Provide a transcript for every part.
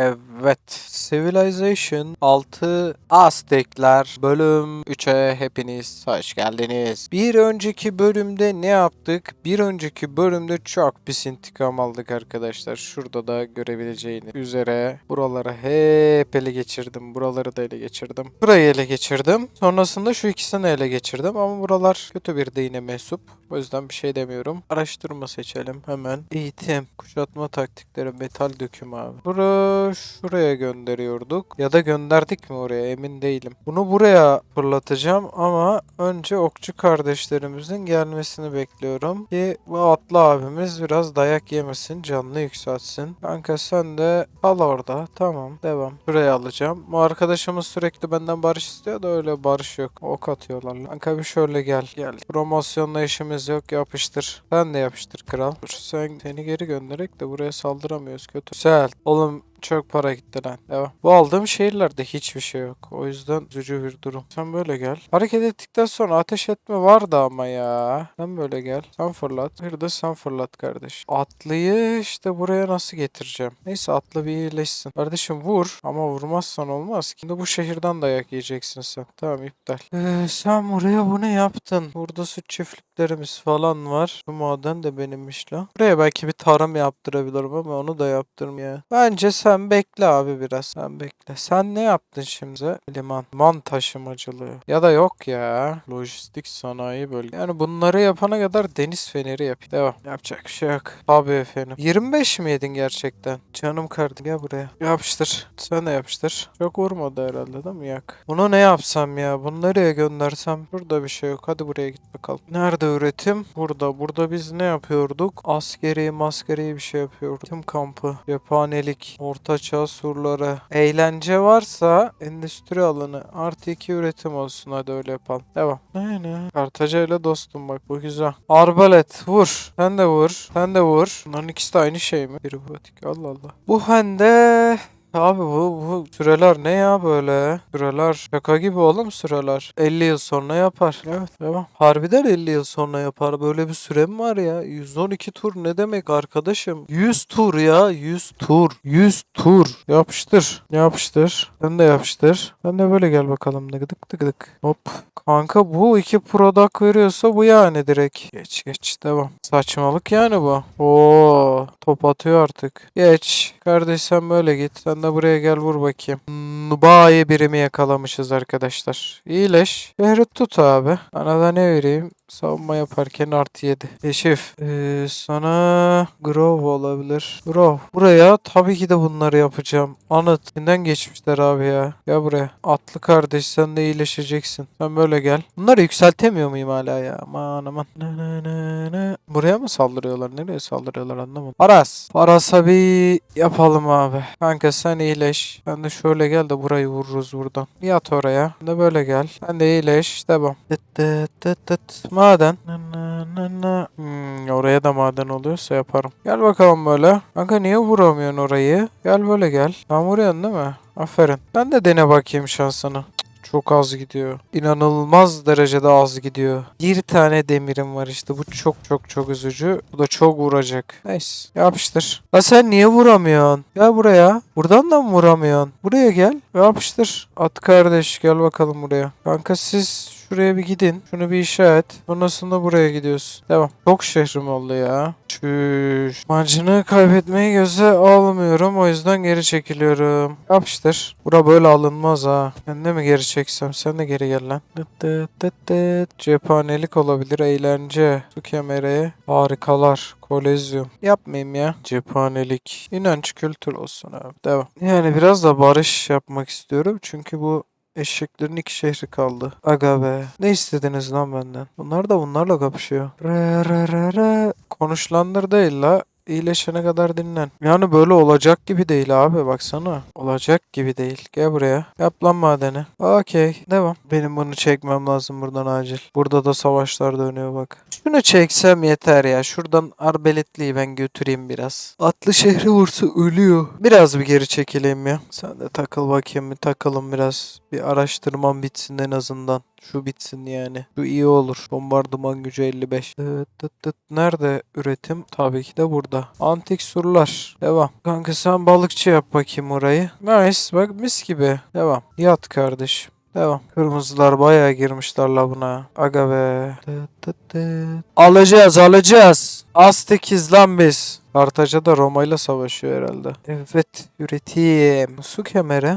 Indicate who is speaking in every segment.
Speaker 1: have Evet. Civilization 6 Aztekler bölüm 3'e hepiniz hoş geldiniz. Bir önceki bölümde ne yaptık? Bir önceki bölümde çok pis intikam aldık arkadaşlar. Şurada da görebileceğiniz üzere buraları hep ele geçirdim. Buraları da ele geçirdim. Burayı ele geçirdim. Sonrasında şu ikisini ele geçirdim ama buralar kötü bir dine mensup. O yüzden bir şey demiyorum. Araştırma seçelim hemen. Eğitim, kuşatma taktikleri, metal dökümü abi. Bura şuraya gönderiyorduk. Ya da gönderdik mi oraya emin değilim. Bunu buraya fırlatacağım ama önce okçu kardeşlerimizin gelmesini bekliyorum. Ki bu atlı abimiz biraz dayak yemesin, canlı yükseltsin. Kanka sen de al orada. Tamam devam. Şuraya alacağım. Bu arkadaşımız sürekli benden barış istiyor da öyle barış yok. Ok atıyorlar. Kanka bir şöyle gel. Gel. Promosyonla işimiz yok yapıştır. Sen de yapıştır kral. Dur sen seni geri göndererek de buraya saldıramıyoruz kötü. Güzel. Oğlum çok para gitti lan. Devam. Bu aldığım şehirlerde hiçbir şey yok. O yüzden üzücü bir durum. Sen böyle gel. Hareket ettikten sonra ateş etme vardı ama ya. Sen böyle gel. Sen fırlat. De sen fırlat kardeş. Atlıyı işte buraya nasıl getireceğim? Neyse atlı bir iyileşsin. Kardeşim vur. Ama vurmazsan olmaz. Şimdi bu şehirden dayak yiyeceksin sen. Tamam iptal. Ee, sen buraya bunu yaptın. Burada su çiftliklerimiz falan var. Bu maden de benimmiş la. Buraya belki bir tarım yaptırabilirim ama onu da yaptırmıyor. Bence sen bekle abi biraz. Sen bekle. Sen ne yaptın şimdi? Liman. Man taşımacılığı. Ya da yok ya. Lojistik sanayi bölge. Yani bunları yapana kadar deniz feneri yapayım. Devam. Yapacak bir şey yok. Tabii efendim. 25 mi yedin gerçekten? Canım kardeşim gel buraya. Yapıştır. Sen de yapıştır. Çok vurmadı herhalde değil mi? Yak. Bunu ne yapsam ya? Bunu nereye göndersem? Burada bir şey yok. Hadi buraya git bakalım. Nerede üretim? Burada. Burada biz ne yapıyorduk? Askeri maskeri bir şey yapıyorduk. Tüm kampı. Cephanelik. Ortaçağ surları. Eğlence varsa endüstri alanı. Artı iki üretim olsun. Hadi öyle yapalım. Devam. Ne ne? Kartacayla dostum bak. Bu güzel. Arbalet. Vur. Sen de vur. Sen de vur. Bunların ikisi de aynı şey mi? Biri butik. Allah Allah. Bu hende... Abi bu, bu süreler ne ya böyle? Süreler şaka gibi oğlum süreler. 50 yıl sonra yapar. Evet devam. Harbiden 50 yıl sonra yapar. Böyle bir süre mi var ya? 112 tur ne demek arkadaşım? 100 tur ya. 100 tur. 100 tur. Yapıştır. Yapıştır. Sen de yapıştır. Sen de böyle gel bakalım. Dıgıdık dıgıdık. Hop. Kanka bu iki product veriyorsa bu yani direkt. Geç geç devam. Saçmalık yani bu. Oo top atıyor artık. Geç. Kardeş sen böyle git. Sen de buraya gel vur bakayım. Nubayi birimi yakalamışız arkadaşlar. İyileş. Şehri tut abi. Bana da ne vereyim? Savunma yaparken artı 7. Keşif. Ee, sana Grove olabilir. Grove. Buraya tabii ki de bunları yapacağım. Anıt. Kimden geçmişler abi ya? Gel buraya. Atlı kardeş sen de iyileşeceksin. Sen böyle gel. Bunları yükseltemiyor muyum hala ya? Aman aman. Ne, ne, ne, ne. Buraya mı saldırıyorlar? Nereye saldırıyorlar anlamadım. Paras. Paras'a bir yapalım abi. Kanka sen iyileş. Ben de şöyle gel de burayı vururuz buradan. Yat oraya. Sen de böyle gel. Sen de iyileş. Devam. Tıt tıt tıt tıt. Maden. Hmm, oraya da maden oluyorsa yaparım. Gel bakalım böyle. Kanka niye vuramıyorsun orayı? Gel böyle gel. Sen vuruyorsun değil mi? Aferin. Ben de dene bakayım şansını. Çok az gidiyor. İnanılmaz derecede az gidiyor. Bir tane demirim var işte. Bu çok çok çok üzücü. Bu da çok vuracak. Neyse. Yapıştır. La sen niye vuramıyorsun? Gel buraya. Buradan da mı vuramıyorsun? Buraya gel. Yapıştır. At kardeş gel bakalım buraya. Kanka siz şuraya bir gidin. Şunu bir işaret. Sonrasında buraya gidiyorsun. Devam. Çok şehrim oldu ya. Çüş. Mancını kaybetmeyi göze almıyorum. O yüzden geri çekiliyorum. Yapıştır. Bura böyle alınmaz ha. Ben de mi geri çeksem? Sen de geri gel lan. Dıt dıt dıt dıt. Cephanelik olabilir. Eğlence. Su kemeri. Harikalar. Kolezyum. Yapmayayım ya. Cephanelik. İnanç kültür olsun abi. Devam. Yani biraz da barış yapmak istiyorum. Çünkü bu Eşeklerin iki şehri kaldı. Aga be. Ne istediniz lan benden? Bunlar da bunlarla kapışıyor. Re re re re. Konuşlandır değil la. İyileşene kadar dinlen. Yani böyle olacak gibi değil abi baksana. Olacak gibi değil. Gel buraya. Yap lan madeni. Okey. Devam. Benim bunu çekmem lazım buradan acil. Burada da savaşlar dönüyor bak. Şunu çeksem yeter ya. Şuradan arbeletliyi ben götüreyim biraz. Atlı şehri vursa ölüyor. Biraz bir geri çekileyim ya. Sen de takıl bakayım bir takılın biraz. Bir araştırmam bitsin en azından. Şu bitsin yani. Şu iyi olur. Bombardıman gücü 55. Tıt tıt tıt. Nerede üretim? Tabii ki de burada. Antik surlar. Devam. Kanka sen balıkçı yap bakayım orayı. Nice. Bak mis gibi. Devam. Yat kardeşim. Devam. Kırmızılar bayağı girmişler la buna. Aga be. Tıt tıt tıt. Alacağız alacağız. Aztekiz lan biz. Kartaca da Roma ile savaşıyor herhalde. Evet üretim. Su kemeri.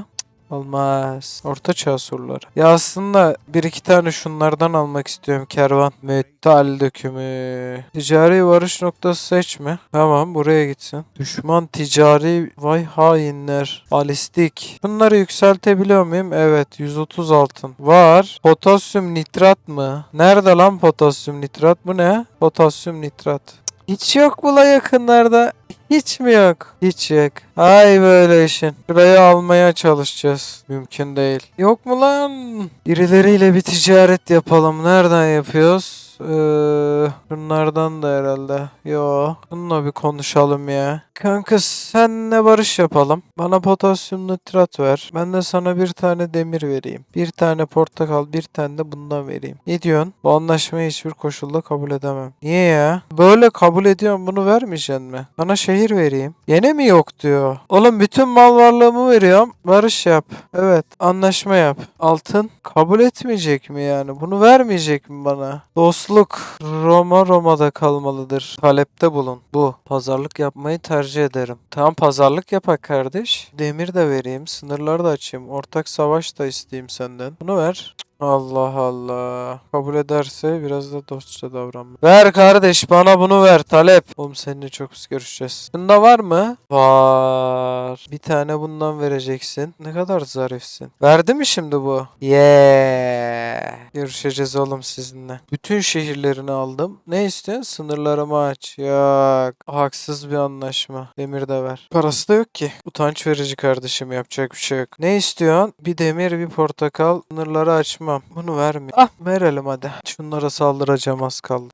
Speaker 1: Olmaz. Orta çağ surları. Ya aslında bir iki tane şunlardan almak istiyorum kervan. Metal dökümü. Ticari varış noktası seçme. Tamam buraya gitsin. Düşman ticari vay hainler. Balistik. Bunları yükseltebiliyor muyum? Evet 130 altın. Var. Potasyum nitrat mı? Nerede lan potasyum nitrat? Bu ne? Potasyum nitrat. Hiç yok mu la yakınlarda? Hiç mi yok? Hiç yok. Ay böyle işin. Şurayı almaya çalışacağız. Mümkün değil. Yok mu lan? Birileriyle bir ticaret yapalım. Nereden yapıyoruz? Ee, bunlardan da herhalde. Yo. Bununla bir konuşalım ya. Kanka senle barış yapalım. Bana potasyum nitrat ver. Ben de sana bir tane demir vereyim. Bir tane portakal, bir tane de bundan vereyim. Ne diyorsun? Bu anlaşmayı hiçbir koşulda kabul edemem. Niye ya? Böyle kabul ediyorum bunu vermeyeceksin mi? Sana şehir vereyim. Gene mi yok diyor. Oğlum bütün mal varlığımı veriyorum. Barış yap. Evet. Anlaşma yap. Altın kabul etmeyecek mi yani? Bunu vermeyecek mi bana? Dostluk Roma Roma'da kalmalıdır. Talepte bulun. Bu. Pazarlık yapmayı tercih ederim. Tamam pazarlık yapak kardeş. Demir de vereyim. Sınırları da açayım. Ortak savaş da isteyeyim senden. Bunu ver. Allah Allah. Kabul ederse biraz da dostça davranma. Ver kardeş bana bunu ver talep. Oğlum seninle çok görüşeceğiz. Bunda var mı? Var. Bir tane bundan vereceksin. Ne kadar zarifsin. Verdi mi şimdi bu? Yeah. Görüşeceğiz oğlum sizinle. Bütün şehirlerini aldım. Ne istiyorsun? Sınırlarımı aç. Yok. Haksız bir anlaşma. Demir de ver. Parası da yok ki. Utanç verici kardeşim yapacak bir şey yok. Ne istiyorsun? Bir demir bir portakal. Sınırları açmam. Bunu vermiyor. Ah verelim hadi. Şunlara saldıracağım az kaldı.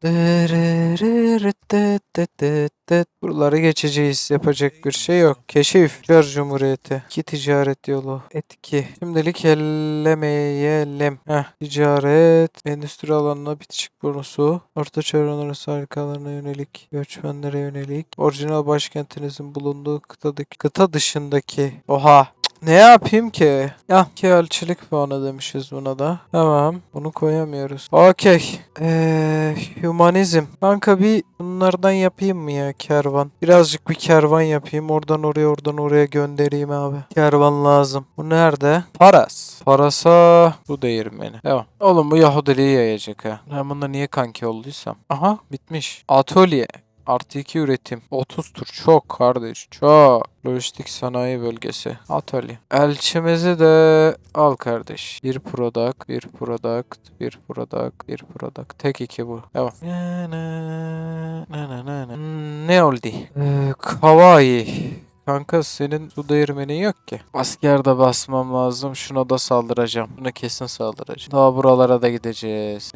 Speaker 1: Buraları geçeceğiz. Yapacak bir şey yok. Keşif. Kör Cumhuriyeti. İki ticaret yolu. Etki. Şimdilik ellemeyelim. Heh. Ticaret. Endüstri alanına bitişik bonusu. Orta arası harikalarına yönelik. Göçmenlere yönelik. Orijinal başkentinizin bulunduğu kıtadaki, kıta dışındaki. Oha. Ne yapayım ki? Ya ki elçilik puanı demişiz buna da. Tamam. Bunu koyamıyoruz. Okey. Eee humanizm. Kanka bir bunlardan yapayım mı ya kervan? Birazcık bir kervan yapayım. Oradan oraya oradan oraya göndereyim abi. Kervan lazım. Bu nerede? Paras. Parasa bu değirmeni. Devam. Oğlum bu Yahudiliği yayacak ha. Ben bunda niye kanki olduysam. Aha bitmiş. Atölye. Artı 2 üretim. 30 tur. Çok kardeş. Çok. Lojistik sanayi bölgesi. Atölye. Elçimizi de al kardeş. Bir product, bir product, bir product, bir product. Tek iki bu. Devam. Ne oldu? Ee, kawaii. Kanka senin su değirmenin yok ki. Askerde basmam lazım. Şuna da saldıracağım. Buna kesin saldıracağım. Daha buralara da gideceğiz.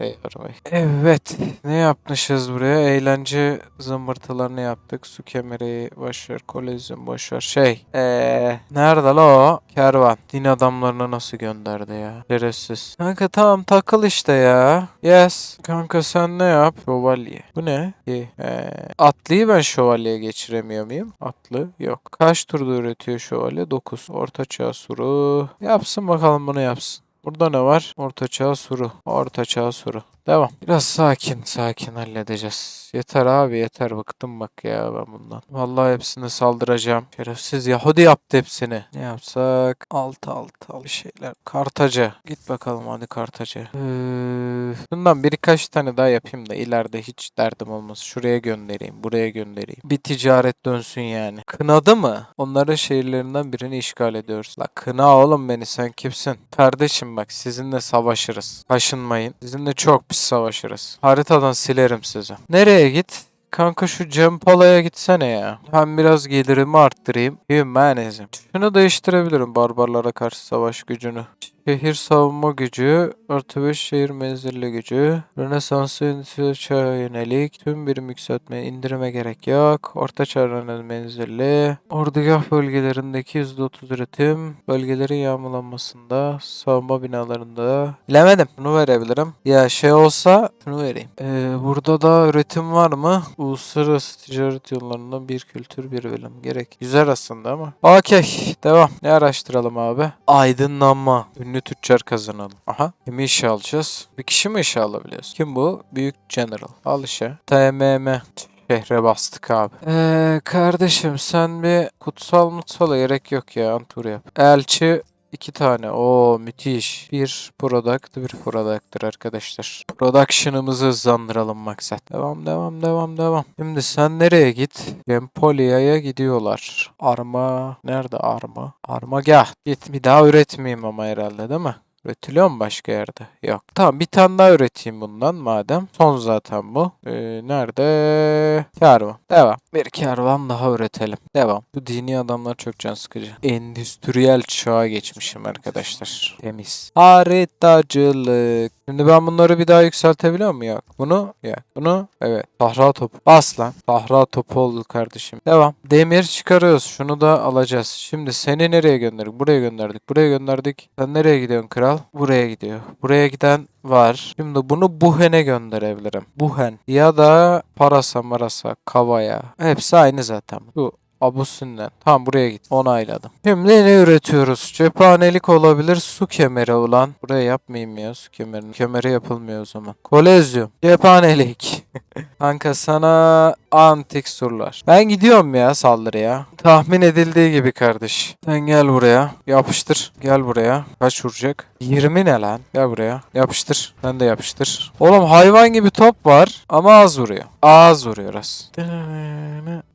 Speaker 1: Evet. Ne yapmışız buraya? Eğlence zımbırtılarını yaptık. Su kemeri boşver. Kolezyum boşver. Şey. Eee. Nerede la o? Kervan. Din adamlarını nasıl gönderdi ya? Şerefsiz. Kanka tamam takıl işte ya. Yes. Kanka sen ne yap? Şövalye. Bu ne? İyi. Ee, atlıyı ben şövalyeye geçiremiyor muyum? Atlı yok. Kaç turda üretiyor şövalye? 9. Orta çağ suru. Yapsın bakalım bunu yapsın. Burada ne var? Orta çağ suru. Orta çağ suru. Devam. Biraz sakin sakin halledeceğiz. Yeter abi yeter bıktım bak ya ben bundan. Vallahi hepsini saldıracağım. Şerefsiz Yahudi yaptı hepsini. Ne yapsak? Altı altı al şeyler. Kartaca. Git bakalım hadi Kartaca. Ee, bundan birkaç tane daha yapayım da ileride hiç derdim olmaz. Şuraya göndereyim buraya göndereyim. Bir ticaret dönsün yani. Kınadı mı? Onların şehirlerinden birini işgal ediyoruz. La kına oğlum beni sen kimsin? Kardeşim bak sizinle savaşırız. Kaşınmayın. Sizinle çok pis savaşırız. Haritadan silerim sizi. Nereye git? Kanka şu Cempala'ya gitsene ya. Ben biraz gelirimi arttırayım. Humanizm. Şunu değiştirebilirim barbarlara karşı savaş gücünü. Şehir savunma gücü, artı 5 şehir menzilli gücü, Rönesans'ı endüstriyel çağa yönelik, tüm birim yükseltme, indirime gerek yok, orta çağ Rönesans menzilli, ordugah bölgelerindeki %30 üretim, bölgelerin yağmalanmasında, savunma binalarında, bilemedim, bunu verebilirim. Ya şey olsa, şunu vereyim. Ee, burada da üretim var mı? Uluslararası ticaret yollarından bir kültür, bir bilim. Gerek. Güzel aslında ama. Okey, devam. Ne araştıralım abi? Aydınlanma. Tüccar kazanalım. Aha. Kimi işe alacağız? Bir kişi mi işe alabiliyoruz? Kim bu? Büyük General. Al işe. TMM. Şehre bastık abi. Eee kardeşim sen bir kutsal mutsala gerek yok ya antur yap. Elçi iki tane. Oo müthiş. Bir product, bir product'tır arkadaşlar. Production'ımızı hızlandıralım maksat. Devam, devam, devam, devam. Şimdi sen nereye git? Empolia'ya gidiyorlar. Arma. Nerede arma? Armagah. Git. Bir daha üretmeyeyim ama herhalde değil mi? Üretiliyor mu başka yerde? Yok. Tamam bir tane daha üreteyim bundan madem. Son zaten bu. Ee, nerede? Kervan. Devam. Bir kervan daha üretelim. Devam. Bu dini adamlar çok can sıkıcı. Endüstriyel çağa geçmişim arkadaşlar. Temiz. Haritacılık. Şimdi ben bunları bir daha yükseltebiliyor muyum? Yok. Bunu? Yok. Bunu? Evet. Sahra topu. Aslan. Sahra topu oldu kardeşim. Devam. Demir çıkarıyoruz. Şunu da alacağız. Şimdi seni nereye gönderdik? Buraya gönderdik. Buraya gönderdik. Sen nereye gidiyorsun kral? Buraya gidiyor. Buraya giden var. Şimdi bunu Buhen'e gönderebilirim. Buhen. Ya da Parasa Marasa Kavaya. Hepsi aynı zaten. Bu Abusinden. Tamam buraya git. Onayladım. Şimdi ne üretiyoruz? Cephanelik olabilir. Su kemeri ulan. Buraya yapmayayım ya su kemerini. Kemeri yapılmıyor o zaman. Kolezyum. Cephanelik. Kanka sana antik surlar. Ben gidiyorum ya saldırıya. Tahmin edildiği gibi kardeş. Sen gel buraya. Yapıştır. Gel buraya. Kaç vuracak? 20 ne lan? Gel buraya. Yapıştır. Sen de yapıştır. Oğlum hayvan gibi top var ama az vuruyor. Az vuruyor az.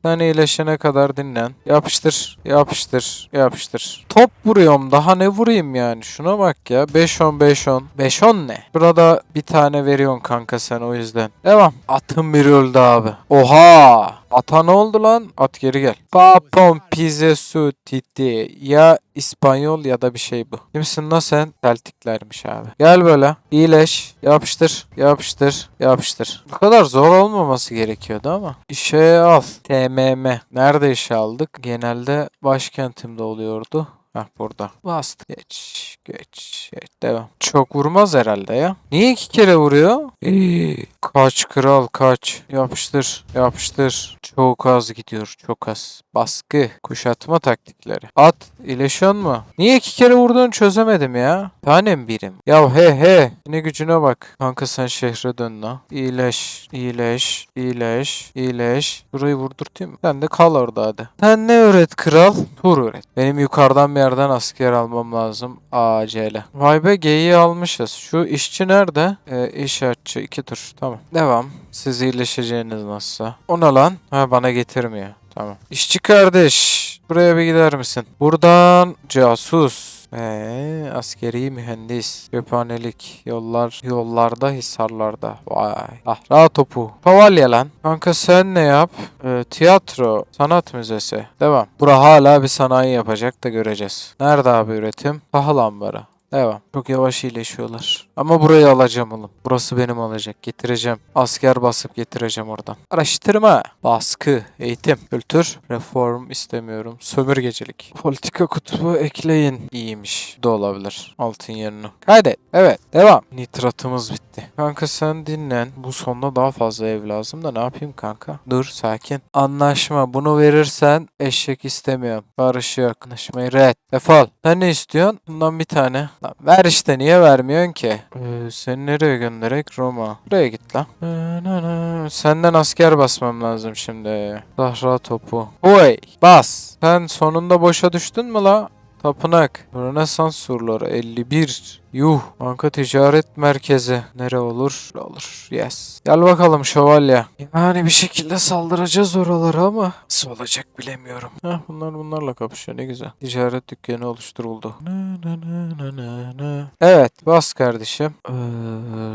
Speaker 1: Sen iyileşene kadar dinlen. Yapıştır. Yapıştır. Yapıştır. Top vuruyorum. Daha ne vurayım yani? Şuna bak ya. 5-10 5-10. 5-10 ne? Burada bir tane veriyorsun kanka sen o yüzden. Devam. Atın biri öldü abi. Oha. Ata ne oldu lan? At geri gel. Papon pizze su titi. Ya İspanyol ya da bir şey bu. Kimsin lan sen? Celtiklermiş abi. Gel böyle. İyileş. Yapıştır. Yapıştır. Yapıştır. Bu kadar zor olmaması gerekiyordu ama. İşe al. TMM. Nerede işe aldık? Genelde başkentimde oluyordu. Heh burada. Bastı. Geç. Geç. Geç. Devam. Çok vurmaz herhalde ya. Niye iki kere vuruyor? İyi. Kaç kral kaç. Yapıştır. Yapıştır. Çok az gidiyor. Çok az. Baskı. Kuşatma taktikleri. At. İyileşiyor mu? Niye iki kere vurduğunu çözemedim ya. Tanem birim. Ya he he. Yine gücüne bak. Kanka sen şehre dön la. İyileş. İyileş. İyileş. İyileş. Burayı vurdurtayım mı? Sen de kal orada hadi. Sen ne öğret kral? Tur öğret. Benim yukarıdan bir yerden asker almam lazım. Acele. Vay be geyiği almışız. Şu işçi nerede? Ee, inşaatçı. iki tur. Tamam. Devam. Siz iyileşeceğiniz nasılsa. O ne lan? Ha bana getirmiyor. Tamam. İşçi kardeş. Buraya bir gider misin? Buradan casus. Eee askeri mühendis. Cephanelik. Yollar. Yollarda hisarlarda. Vay. Ahra topu. Kavalye lan. Kanka sen ne yap? Ee, tiyatro. Sanat müzesi. Devam. Bura hala bir sanayi yapacak da göreceğiz. Nerede abi üretim? Tahıl ambarı. Devam. Çok yavaş iyileşiyorlar. Ama burayı alacağım oğlum. Burası benim olacak. Getireceğim. Asker basıp getireceğim oradan. Araştırma. Baskı. Eğitim. Kültür. Reform istemiyorum. Sömürgecilik. Politika kutubu ekleyin. İyiymiş. Da olabilir. Altın yerine. Kaydet. Evet. Devam. Nitratımız bitti. Kanka sen dinlen. Bu sonda daha fazla ev lazım da ne yapayım kanka? Dur sakin. Anlaşma. Bunu verirsen eşek istemiyorum. Barış yok. Anlaşmayı red. Defol. Sen ne istiyorsun? Bundan bir tane. Lan ver işte niye vermiyorsun ki? Ee, seni nereye gönderek? Roma. Buraya git lan. Ee. Senden asker basmam lazım şimdi. Zahra topu. Oy bas. Sen sonunda boşa düştün mü la? Tapınak. Rönesans surları 51. Yuh. Banka ticaret merkezi. Nere olur? Olur. Yes. Gel bakalım şövalye. Yani bir şekilde saldıracağız oralara ama Nasıl olacak bilemiyorum. Heh, bunlar bunlarla kapışıyor ne güzel. Ticaret dükkanı oluşturuldu. Na, na, na, na, na. na. Evet bas kardeşim. Ee,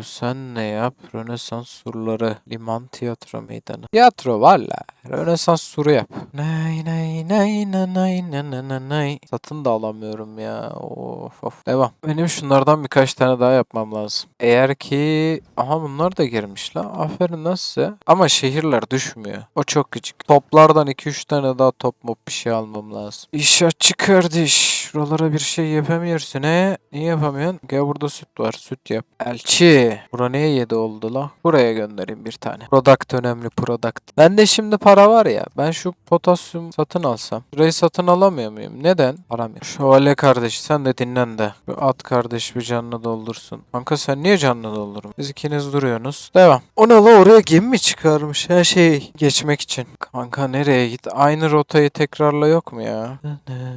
Speaker 1: sen ne yap? Rönesans surları. Liman tiyatro meydanı. Tiyatro valla. Rönesans suru yap. Nay nay nay nay nay nay nay nay. Satın da alamıyorum ya. Of of. Devam. Benim şunlardan birkaç tane daha yapmam lazım. Eğer ki... Aha bunlar da girmiş la. Aferin nasıl? Ama şehirler düşmüyor. O çok küçük. Toplardan 2-3 tane daha top mop bir şey almam lazım. İşatçı kardeş. Şuralara bir şey yapamıyorsun he. Niye yapamıyorsun? Gel burada süt var. Süt yap. Elçi. Bura neye yedi oldu la? Buraya göndereyim bir tane. Product önemli product. Bende şimdi para var ya. Ben şu potasyum satın alsam. Burayı satın alamıyor muyum? Neden? Param yok. Şövalye kardeş sen de dinlen de. Şu at kardeş bir canını doldursun. Kanka sen niye canını doldurun? Biz ikiniz duruyorsunuz. Devam. O ne la oraya gemi mi çıkarmış? Her şey geçmek için. Kanka nereye git? Aynı rotayı tekrarla yok mu ya?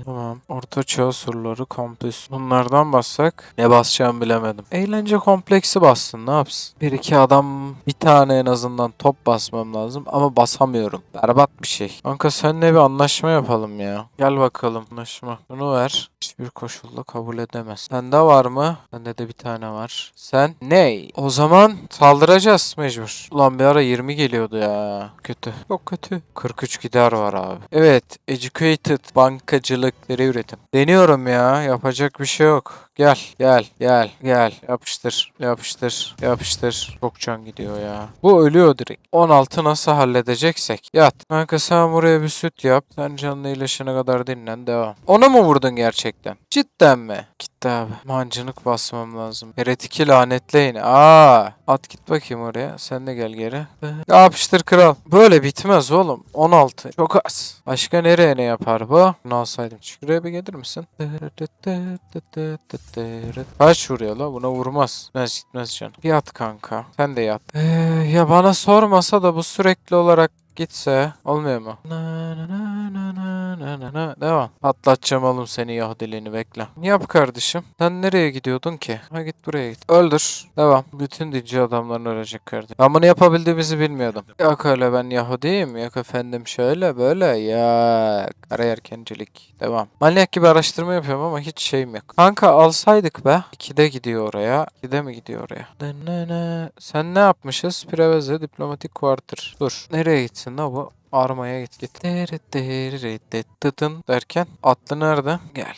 Speaker 1: Tamam. Orta çağ surları kampüs. Bunlardan bassak ne basacağımı bilemedim. Eğlence kompleksi bassın ne yapsın? Bir iki adam bir tane en azından top basmam lazım ama basamıyorum. Berbat bir şey. Kanka seninle bir anlaşma yapalım ya. Gel bakalım anlaşma. Bunu ver. Hiçbir koşulda kabul edemez. Sende var mı? Bende de bir tane var. Sen ney? O zaman saldıracağız mecbur. Ulan bir ara 20 geliyordu ya. Kötü. Çok kötü. 43 gider var abi. Evet. Educated bankacılık üretim. Deniyorum ya. Yapacak bir şey yok. Gel, gel, gel, gel. Yapıştır, yapıştır, yapıştır. Çok can gidiyor ya. Bu ölüyor direkt. 16 nasıl halledeceksek. Yat. Kanka sen buraya bir süt yap. Sen canlı iyileşene kadar dinlen. Devam. Ona mı vurdun gerçekten? Cidden mi? Gitti abi. Mancınık basmam lazım. Heretiki lanetleyin. Aa, at git bakayım oraya. Sen de gel geri. Yapıştır kral. Böyle bitmez oğlum. 16. Çok az. Başka nereye ne yapar bu? Bunu alsaydım. Şuraya bir gelir misin? Kaç vuruyor la? Buna vurmaz. Gitmez gitmez canım. Bir yat kanka. Sen de yat. Ee, ya bana sormasa da bu sürekli olarak gitse olmuyor mu? Na, na, na, na, na, na, na. Devam. Patlatacağım oğlum seni Yahudiliğini bekle. Yap kardeşim. Sen nereye gidiyordun ki? Ha git buraya git. Öldür. Devam. Bütün dinci adamların ölecek kardeşim. Ben bunu yapabildiğimizi bilmiyordum. Yok öyle ben Yahudiyim. Yok efendim şöyle böyle. Ya Kara erkencilik. Devam. Manyak gibi araştırma yapıyorum ama hiç şeyim yok. Kanka alsaydık be. 2'de gidiyor oraya. 2'de mi gidiyor oraya? Sen ne yapmışız? Preveze diplomatik quarter. Dur. Nereye gitsin No. Armaya git git. Derken atlı nerede? Gel.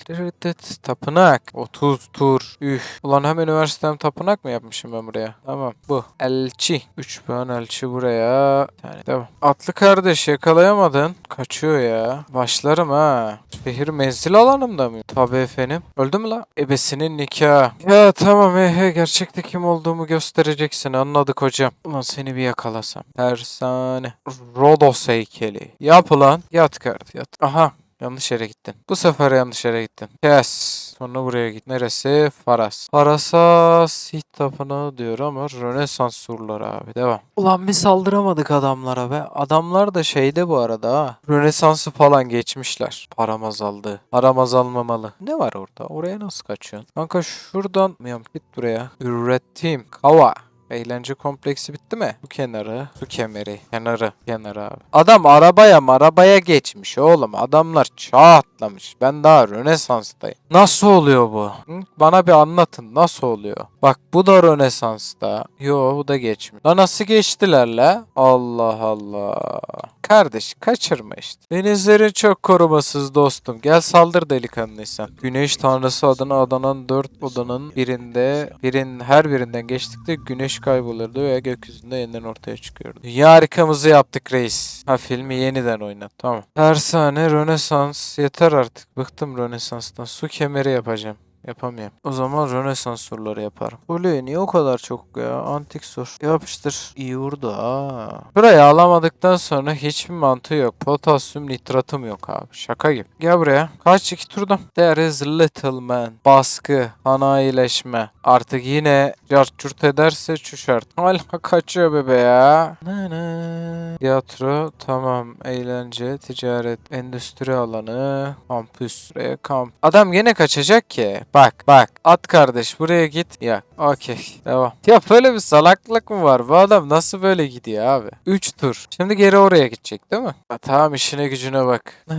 Speaker 1: Tapınak. 30 tur. Üf. Ulan hem üniversitem tapınak mı yapmışım ben buraya? Tamam. Bu. Elçi. 3 puan elçi buraya. Yani devam. Atlı kardeş yakalayamadın. Kaçıyor ya. Başlarım ha. Şehir menzil alanımda mı? Tabii efendim. Öldü mü la? Ebesinin nikahı. Ya tamam he he gerçekte kim olduğumu göstereceksin anladık hocam. Ulan seni bir yakalasam. Tersane. Rodos heykeli. Yap ulan. Yat kart yat. Aha. Yanlış yere gittin. Bu sefer yanlış yere gittin. Kes. Sonra buraya git. Neresi? Faras. Faras'a Sith tapınağı diyor ama Rönesans surları abi. Devam. Ulan bir saldıramadık adamlara be. Adamlar da şeyde bu arada ha. Rönesans'ı falan geçmişler. Param azaldı. Param azalmamalı. Ne var orada? Oraya nasıl kaçıyorsun? Kanka şuradan... Git buraya. Ürettim. Kava. Eğlence kompleksi bitti mi? Bu kenarı, su kemeri, kenarı, kenarı abi. Adam arabaya arabaya geçmiş oğlum. Adamlar çağ atlamış. Ben daha Rönesans'tayım. Nasıl oluyor bu? Hı? Bana bir anlatın. Nasıl oluyor? Bak bu da Rönesans'ta. Yo bu da geçmiş. La nasıl geçtiler la? Allah Allah. Kardeş kaçırma işte. Denizlerin çok korumasız dostum. Gel saldır delikanlıysan. Güneş tanrısı adına adanan dört odanın birinde birin her birinden geçtikçe güneş kaybolurdu ve gökyüzünde yeniden ortaya çıkıyordu. Dünya harikamızı yaptık reis. Ha filmi yeniden oynat. Tamam. Tersane Rönesans. Yeter artık. Bıktım Rönesans'tan. Su kemeri yapacağım. Yapamıyorum. O zaman Rönesans soruları yaparım. Oluyor niye o kadar çok ya? Antik sor. Yapıştır. İyi vurdu ha. Burayı alamadıktan sonra hiçbir mantığı yok. Potasyum nitratım yok abi. Şaka gibi. Gel buraya. Kaç iki turda? There is little man. Baskı. Sanayileşme. Artık yine cart ederse çüşert. Hala kaçıyor bebe ya. Ne. Tiyatro tamam. Eğlence, ticaret, endüstri alanı, kampüs. Buraya kamp. Adam gene kaçacak ki. Bak bak. At kardeş buraya git. Ya okey. Devam. Ya böyle bir salaklık mı var? Bu adam nasıl böyle gidiyor abi? 3 tur. Şimdi geri oraya gidecek değil mi? Ha, tamam işine gücüne bak. Na,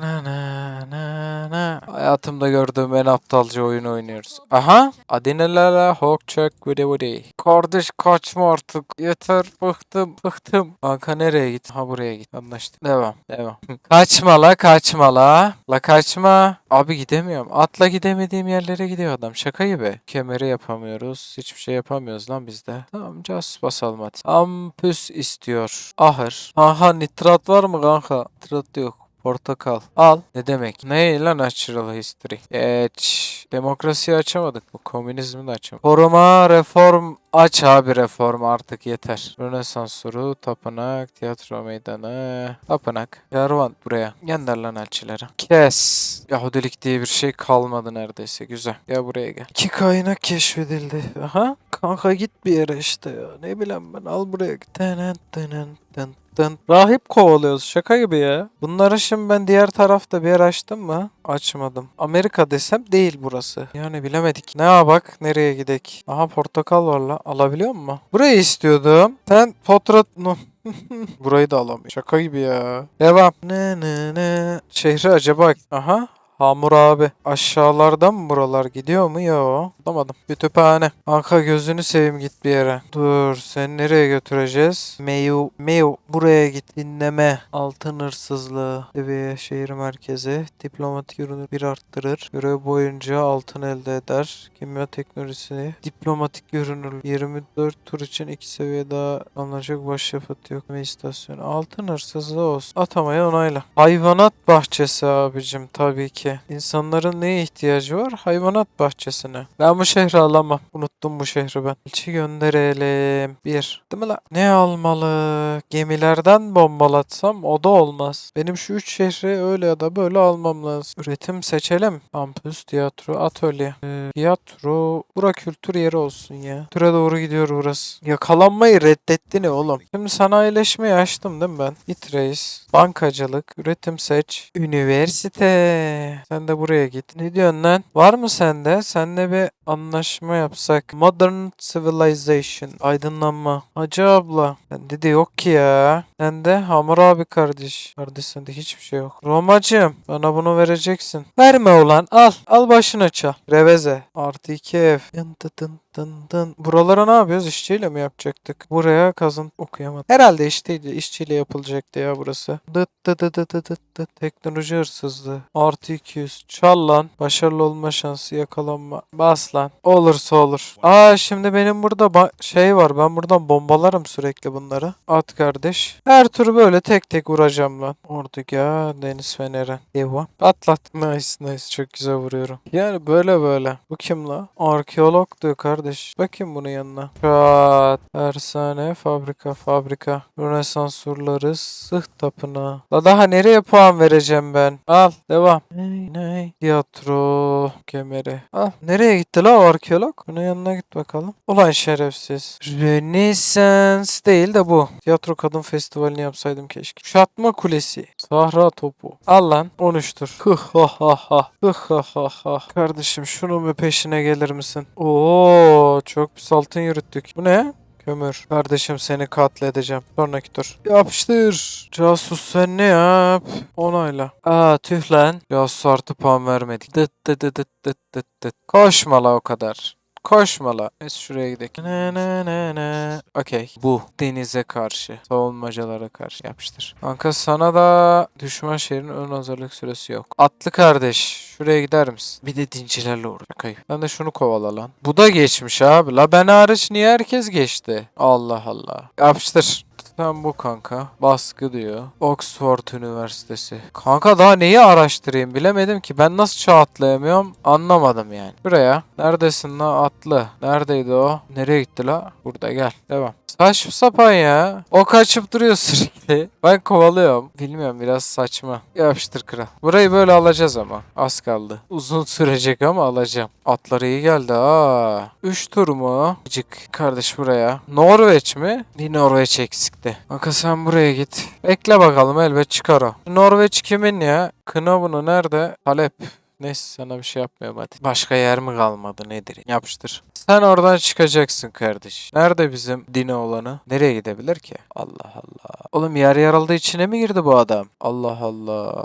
Speaker 1: na, na, na, na. Hayatımda gördüğüm en aptalca oyun oynuyoruz. Aha. Adinelala Hawkchuck Woody Woody. Kardeş kaçma artık. Yeter. Bıktım. Bıktım. Kanka nereye git? Ha buraya git. Anlaştık. Devam. Devam. kaçma la kaçma la. La kaçma. Abi gidemiyorum. Atla gidemediğim yerlere gidiyor adam. Şaka gibi. Kemeri yapamıyoruz. Hiçbir şey yapamıyoruz lan biz de. Tamam just basalım hadi. Ampüs istiyor. Ahır. Aha nitrat var mı kanka? Nitrat yok. Portakal. Al. Ne demek? Ne lan natural history? Geç. Demokrasiyi açamadık mı? Komünizmi de açamadık. Koruma, reform. Aç abi reform artık yeter. Rönesans suru, tapınak, tiyatro meydanı. Tapınak. Kervan buraya. Gönder lan elçileri. Kes. Yahudilik diye bir şey kalmadı neredeyse. Güzel. Ya buraya gel. İki kaynak keşfedildi. Aha. Kanka git bir yere işte ya. Ne bileyim ben. Al buraya. Tenen, tenen, tenen. Dın. Rahip kovalıyoruz şaka gibi ya. Bunları şimdi ben diğer tarafta bir yer açtım mı? Açmadım. Amerika desem değil burası. Yani bilemedik. Ne bak nereye gidek. Aha portakal var la. Alabiliyor mu? Burayı istiyordum. Sen potrat... Burayı da alamıyor. Şaka gibi ya. Devam. Ne ne ne. Şehri acaba... Aha. Hamur abi. Aşağılardan mı buralar gidiyor mu? Yo. Bulamadım. Kütüphane. Anka gözünü seveyim git bir yere. Dur seni nereye götüreceğiz? Meyu. Meyu. Buraya git. Dinleme. Altın hırsızlığı. Seviye şehir merkezi. Diplomatik ürünü bir arttırır. Görev boyunca altın elde eder. Kimya teknolojisini. Diplomatik görünür. 24 tur için iki seviye daha alınacak başyapıt yok. Ve istasyonu. Altın hırsızlığı olsun. Atamayı onayla. Hayvanat bahçesi abicim tabii ki. İnsanların neye ihtiyacı var? Hayvanat bahçesine. Ben bu şehri alamam. Unuttum bu şehri ben. İlçi gönderelim. Bir. Değil mi la? Ne almalı? Gemilerden bombalatsam o da olmaz. Benim şu üç şehri öyle ya da böyle almam lazım. Üretim seçelim. Kampüs, tiyatro, atölye. Ee, tiyatro. Bura kültür yeri olsun ya. Türe doğru gidiyor burası. Yakalanmayı reddetti ne oğlum? Şimdi sanayileşmeyi açtım değil mi ben? Reis. Bankacılık. Üretim seç. Üniversite. Sen de buraya git. Ne diyorsun lan? Var mı sende? Seninle bir anlaşma yapsak. Modern Civilization. Aydınlanma. Hacı abla. Sende de yok ki ya. Sende Hamur abi kardeş. Kardeş sende hiçbir şey yok. Romacığım bana bunu vereceksin. Verme ulan al. Al başına çal. Reveze. Artı 2 ev. Dın dın dın dın. Buralara ne yapıyoruz? İşçiyle mi yapacaktık? Buraya kazın okuyamadım. Herhalde işçiyle, işçiyle yapılacaktı ya burası. Dıt dıt dıt dıt dıt dıt. Teknoloji hırsızlığı. Artı 200. Çal lan. Başarılı olma şansı yakalanma. Bas lan. Olursa olur. Aa şimdi benim burada şey var. Ben buradan bombalarım sürekli bunları. At kardeş. Her tur böyle tek tek vuracağım lan. Orduga Deniz Feneri. Devam. Atlat. Nice nice. Çok güzel vuruyorum. Yani böyle böyle. Bu kim la? Arkeolog diyor kardeş. Bakayım bunun yanına. Şat. Tersane. Fabrika. Fabrika. Rönesans surları. Sıht tapınağı. La daha nereye puan vereceğim ben? Al. Devam. Ney ney. Tiyatro. Kemeri. Al. Nereye gitti la o arkeolog? Bunun yanına git bakalım. Ulan şerefsiz. Rönesans değil de bu. Tiyatro Kadın Festivali'ni yapsaydım keşke. Kuşatma Kulesi. Sahra topu. Al lan. 13 tur. Hıh ha ha ha. Hıh ha ha ha. Kardeşim şunun bir peşine gelir misin? Oo çok bir saltın yürüttük. Bu ne? Kömür. Kardeşim seni katledeceğim. Sonraki tur. Yapıştır. Casus sen ne yap? Onayla. Aa tüh lan. Casus artı puan vermedik. Dıt dıt dıt dıt dıt dıt. Koşma la o kadar. Koşma la. Biz şuraya gidelim. Ne ne ne ne. Okey. Bu. Denize karşı. Savunmacalara karşı yapıştır. Kanka sana da düşman şehrin ön hazırlık süresi yok. Atlı kardeş. Şuraya gider misin? Bir de dincilerle uğraş. Okey. Ben de şunu kovala lan. Bu da geçmiş abi. La ben hariç niye herkes geçti? Allah Allah. Yapıştır. Sen bu kanka. Baskı diyor. Oxford Üniversitesi. Kanka daha neyi araştırayım bilemedim ki. Ben nasıl çağ atlayamıyorum anlamadım yani. Buraya. Neredesin la atlı? Neredeydi o? Nereye gitti la? Burada gel. Devam. Saçma sapan ya. O kaçıp duruyor sürekli. Ben kovalıyorum. Bilmiyorum biraz saçma. Yapıştır kral. Burayı böyle alacağız ama. Az kaldı. Uzun sürecek ama alacağım. Atlar iyi geldi ha. 3 tur mu? Cık kardeş buraya. Norveç mi? Bir Norveç eksikti. Kanka sen buraya git. Bekle bakalım elbet çıkar o. Norveç kimin ya? Kınavu'nu nerede? Talep. Neyse sana bir şey yapmıyorum hadi. Başka yer mi kalmadı nedir? Yapıştır. Sen oradan çıkacaksın kardeş. Nerede bizim dine olanı? Nereye gidebilir ki? Allah Allah. Oğlum yer yarıldı içine mi girdi bu adam? Allah Allah.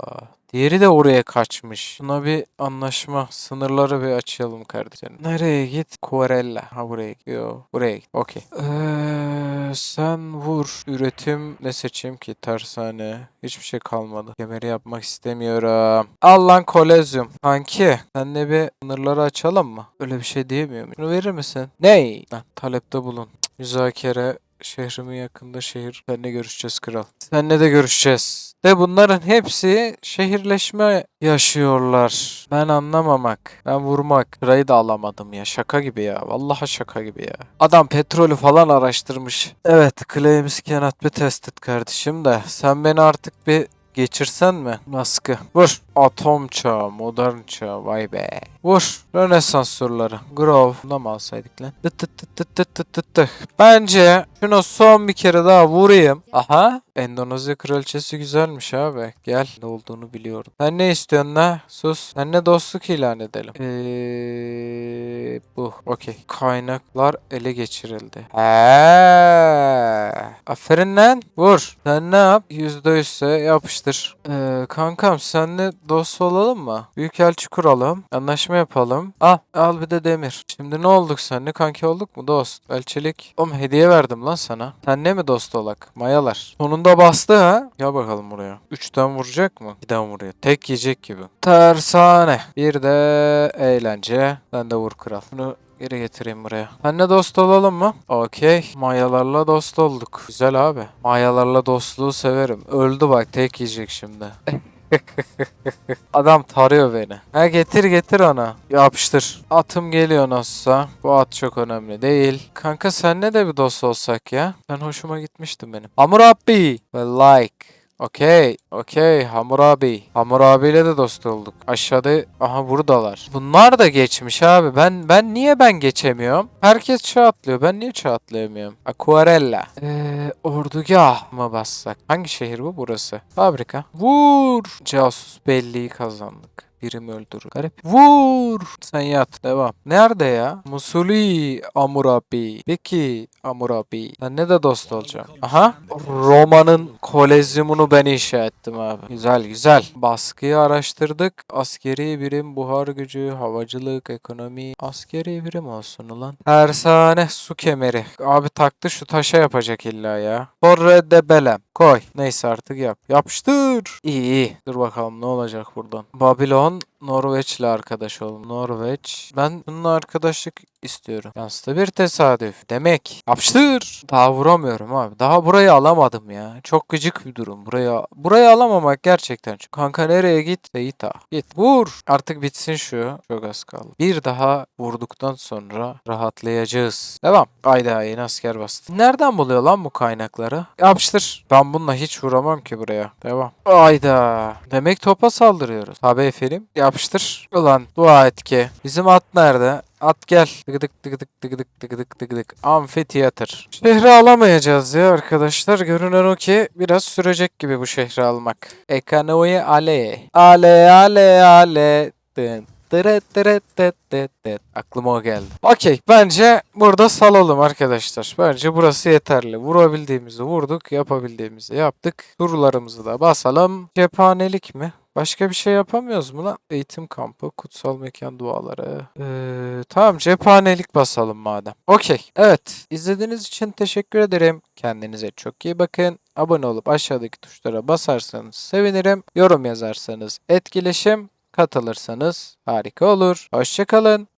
Speaker 1: Diğeri de oraya kaçmış. Buna bir anlaşma, sınırları bir açalım kardeşim. Nereye git? Kuarella. Ha buraya git. Yo, buraya git. Okey. Eee, sen vur. Üretim ne seçeyim ki? Tersane. Hiçbir şey kalmadı. Kemeri yapmak istemiyorum. Al lan kolezyum. Kanki, senle bir sınırları açalım mı? Öyle bir şey diyemiyor muyum? Şunu verir misin? Ney? Lan talepte bulun. Müzakere Şehrimin yakında şehir. Seninle görüşeceğiz kral. Seninle de görüşeceğiz. De bunların hepsi şehirleşme yaşıyorlar. Ben anlamamak. Ben vurmak. Sırayı da alamadım ya. Şaka gibi ya. Vallahi şaka gibi ya. Adam petrolü falan araştırmış. Evet. Claims cannot be tested kardeşim de. Sen beni artık bir geçirsen mi? Maskı. Vur. Atom çağı, modern çağ. Vay be. Vur. Rönesans soruları. Grove. Bundan mı alsaydık lan? Tıt tıt tıt tıt tıt tıt tıt tıt. Bence şunu son bir kere daha vurayım. Aha. Endonezya kraliçesi güzelmiş abi. Gel. Ne olduğunu biliyorum. Sen ne istiyorsun la? Sus. Seninle dostluk ilan edelim. Eee bu. Okey. Kaynaklar ele geçirildi. He. Aferin lan. Vur. Sen ne yap? %100'se yapıştır. Ee, kankam senle dost olalım mı? Büyükelçi kuralım. Anlaşma yapalım. Al. Al bir de demir. Şimdi ne olduk seninle? Kanki olduk mu dost? Elçilik. Oğlum hediye verdim lan sana. Senle mi dost olak? Mayalar. Sonunda bastı ha. Gel bakalım buraya. Üçten vuracak mı? Daha vuruyor. Tek yiyecek gibi. Tersane. Bir de eğlence. Sen de vur kral. Bunu geri getireyim buraya. Seninle dost olalım mı? Okey. Mayalarla dost olduk. Güzel abi. Mayalarla dostluğu severim. Öldü bak tek yiyecek şimdi. Adam tarıyor beni. Ha getir getir ona. Yapıştır. Atım geliyor nasılsa. Bu at çok önemli değil. Kanka senle de bir dost olsak ya. Ben hoşuma gitmiştim benim. Hammurabi. Ve like. Okey, okey. Hammurabi. Hammurabi'yle de dost olduk. Aşağıda, aha buradalar. Bunlar da geçmiş abi. Ben ben niye ben geçemiyorum? Herkes çağ atlıyor. Ben niye çağ atlayamıyorum? Aquarella. Eee, ordugah mı bassak? Hangi şehir bu? Burası. Fabrika. Vur. Casus belliği kazandık. Birim öldürür. Garip. Vur. Sen yat. Devam. Nerede ya? Musuli Amurabi. Peki Amurabi. Sen ne de dost olacağım. Aha. Roma'nın kolezyumunu ben inşa ettim abi. Güzel güzel. Baskıyı araştırdık. Askeri birim, buhar gücü, havacılık, ekonomi. Askeri birim olsun ulan. Tersane su kemeri. Abi taktı şu taşa yapacak illa ya. Torre de Belem. Koy. Neyse artık yap. Yapıştır. İyi iyi. Dur bakalım ne olacak buradan. Babilon Norveç'le arkadaş olun. Norveç. Ben bununla arkadaşlık istiyorum. Yalnız da bir tesadüf. Demek. Yapıştır. Daha vuramıyorum abi. Daha burayı alamadım ya. Çok gıcık bir durum. Buraya burayı alamamak gerçekten. çok. Kanka nereye git? Beyta. Git. Vur. Artık bitsin şu. Çok az kaldı. Bir daha vurduktan sonra rahatlayacağız. Devam. Ayda yeni asker bastı. Nereden buluyor lan bu kaynakları? Yapıştır. Ben bununla hiç vuramam ki buraya. Devam. Ayda. Demek topa saldırıyoruz. Tabi efendim. Yapıştır. Ulan dua et ki. Bizim at nerede? At gel. Tıkıdık tıkıdık tıkıdık tıkıdık tıkıdık. Amfiteyatr. Şehri alamayacağız ya arkadaşlar. Görünen o ki biraz sürecek gibi bu şehri almak. Ekanoyi ale. Ale ale ale. Dın. Dırıt dırıt dıt dıt dıt. Aklıma o geldi. Okey. Bence burada salalım arkadaşlar. Bence burası yeterli. Vurabildiğimizi vurduk. Yapabildiğimizi yaptık. Turlarımızı da basalım. Cephanelik mi? Başka bir şey yapamıyoruz mu lan? Eğitim kampı, kutsal mekan duaları. Ee, tamam cephanelik basalım madem. Okey. Evet. İzlediğiniz için teşekkür ederim. Kendinize çok iyi bakın. Abone olup aşağıdaki tuşlara basarsanız sevinirim. Yorum yazarsanız etkileşim. Katılırsanız harika olur. Hoşçakalın.